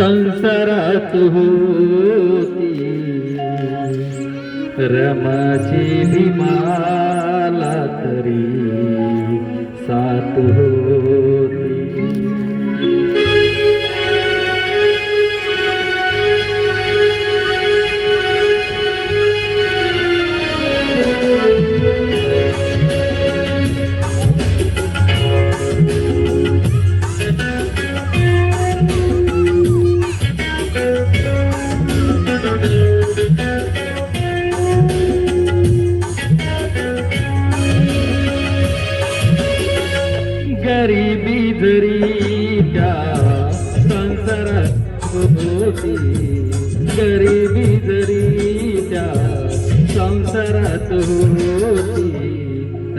संसारात होती. रमाची भीमाला तरी सात होती. गरिबी जरी त्या संसारात होती गरिबी जरी त्या संसारात होती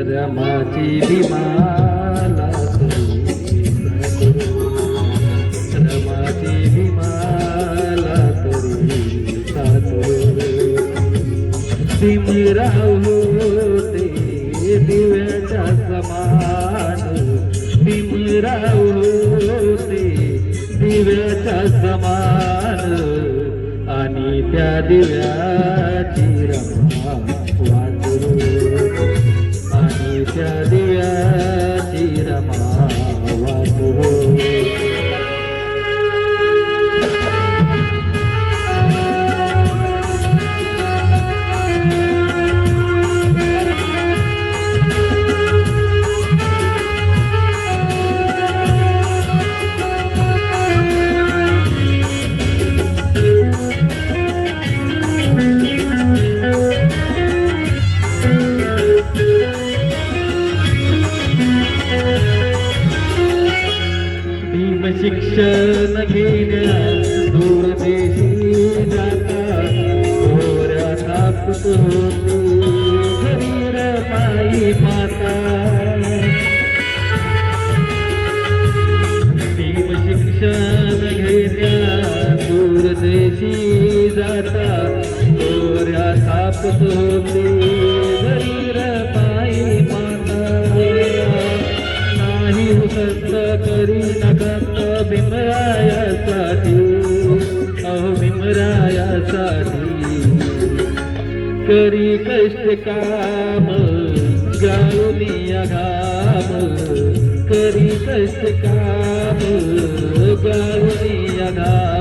रमाची भीमाला तरी रमाची भीमाला तरी साथ भीमराव होते दिव्याच्या समान. भीमराव दिव्याच्या समान आणि त्या दिव्याची रमा जाता गोऱ्या साप होती शरीर पायी माता नाही हुसत करी नकत भीमरायासाठी अहो भीमरायासाठी करी कष्ट काम गाळूनिया घाम. करी कष्ट काम गाळूनिया घाम.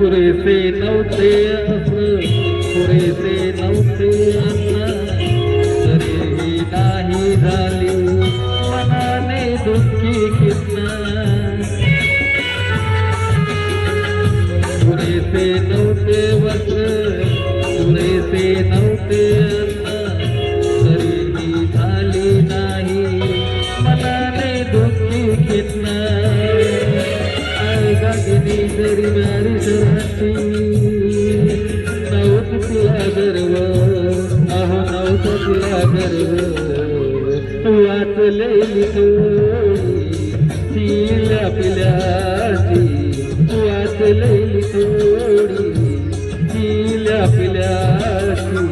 पुरेसे नव्हते पुरेसे नव्हते तरीही नाही झाली मनाने दुःखी कितना पुरेसे नव्हते वस्त्र पुरेसे नव्हते तरीही झाली नाही मनाने दुःखी कितना गागिनी जरी बारी सराची नव्हत तुला गर्व अहो नव्हत तुला गर्व वाचलेली थोडी तिला पिल्याची वाचलेली थोडी तिला पिल्याची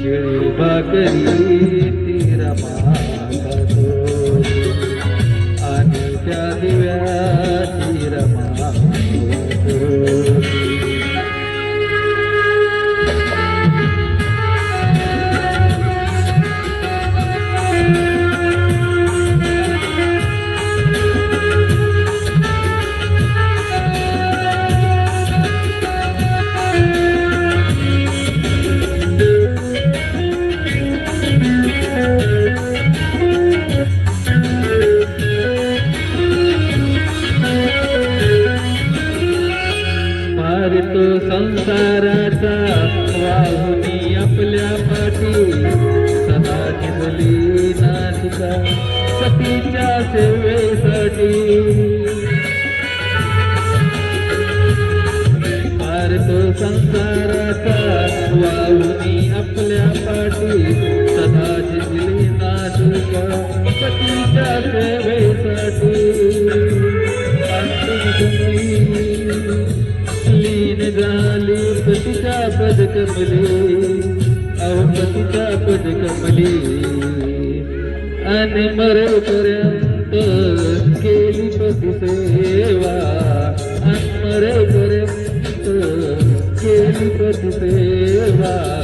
शिळी भाकरी तिरा मागतो राहुनी आपल्या पाठी सदा निघली नाशिका सतीच्या सेवेसाठी फार तो संसार पतिता पद कमले अहो पतिता पद कमले. आणि मरेपर्यंत केली पती सेवा. आणि मरेपर्यंत केली पती सेवा.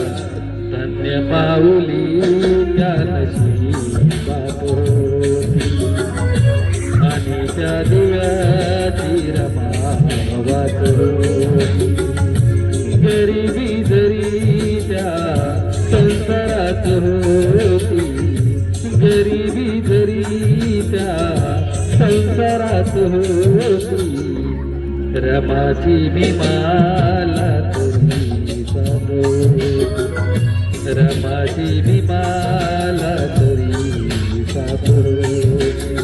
धन्य पाऊली त्या बापो आणि त्या दिव्याची रमावा तरी जरी त्या संसारात होती गरिबी जरी त्या संसारात होती रमाची मी माला तरी रमाची मी माला तरी सापडती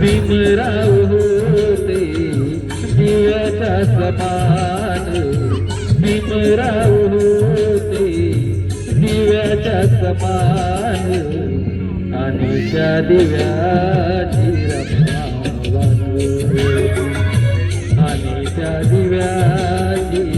भीमराव दिव्याच्या समान आणि त्या दिव्याची रमा